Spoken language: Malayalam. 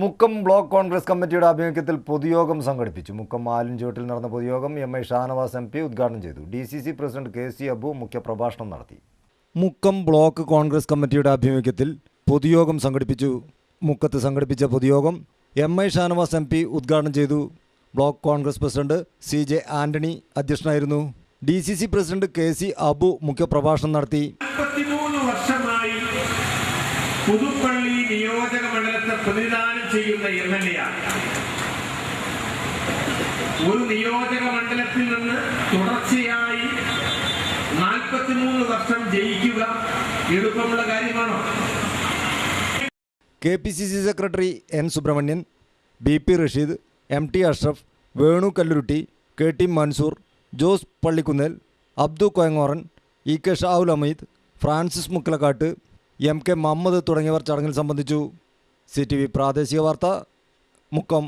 മുക്കം ബ്ലോക്ക് കോൺഗ്രസ് കമ്മിറ്റിയുടെ ആഭിമുഖ്യത്തിൽ പൊതുയോഗം സംഘടിപ്പിച്ചു. മുക്കം ആലിൻചോട്ടിൽ നടന്ന പൊതുയോഗം M I Shanavas M P ഉദ്ഘാടനം ചെയ്തു. D C C president K C Abu മുഖ്യപ്രഭാഷണം നടത്തി. മുക്കം ബ്ലോക്ക് കോൺഗ്രസ് കമ്മിറ്റിയുടെ ആഭിമുഖ്യത്തിൽ പൊതുയോഗം സംഘടിപ്പിച്ചു. മുക്കത്ത് സംഘടിപ്പിച്ച പൊതുയോഗം M I Shanavas M P ഉദ്ഘാടനം ചെയ്തു. Block Congress president C J Antony അധ്യക്ഷനായിരുന്നു. D C C president K C Abu മുഖ്യപ്രഭാഷണം നടത്തി. പുതുപ്പള്ളി നിയോജക മണ്ഡലത്തെ പ്രതിദാനം ചെയ്യുന്ന എം എൽ എ ആണ്. ഒരു നിയോജക മണ്ഡലത്തിൽ നിന്ന് തുടർച്ചയായി നാൽപ്പത്തിമൂന്ന് വർഷം ജയിക്കുക എളുപ്പമുള്ള കാര്യമാണോ? K P C C secretary N Subramanian B P Rasheed M T Ashraf Venu Kallurutti K T Mansoor Jose Pallikunnel Abdu Koyangoran E K Shavul Ameed Francis Mukkalakkattu M K Muhammad തുടങ്ങിയവർ ചടങ്ങിൽ സംബന്ധിച്ചു. സി ടി വി പ്രാദേശിക വാർത്ത മുക്കം.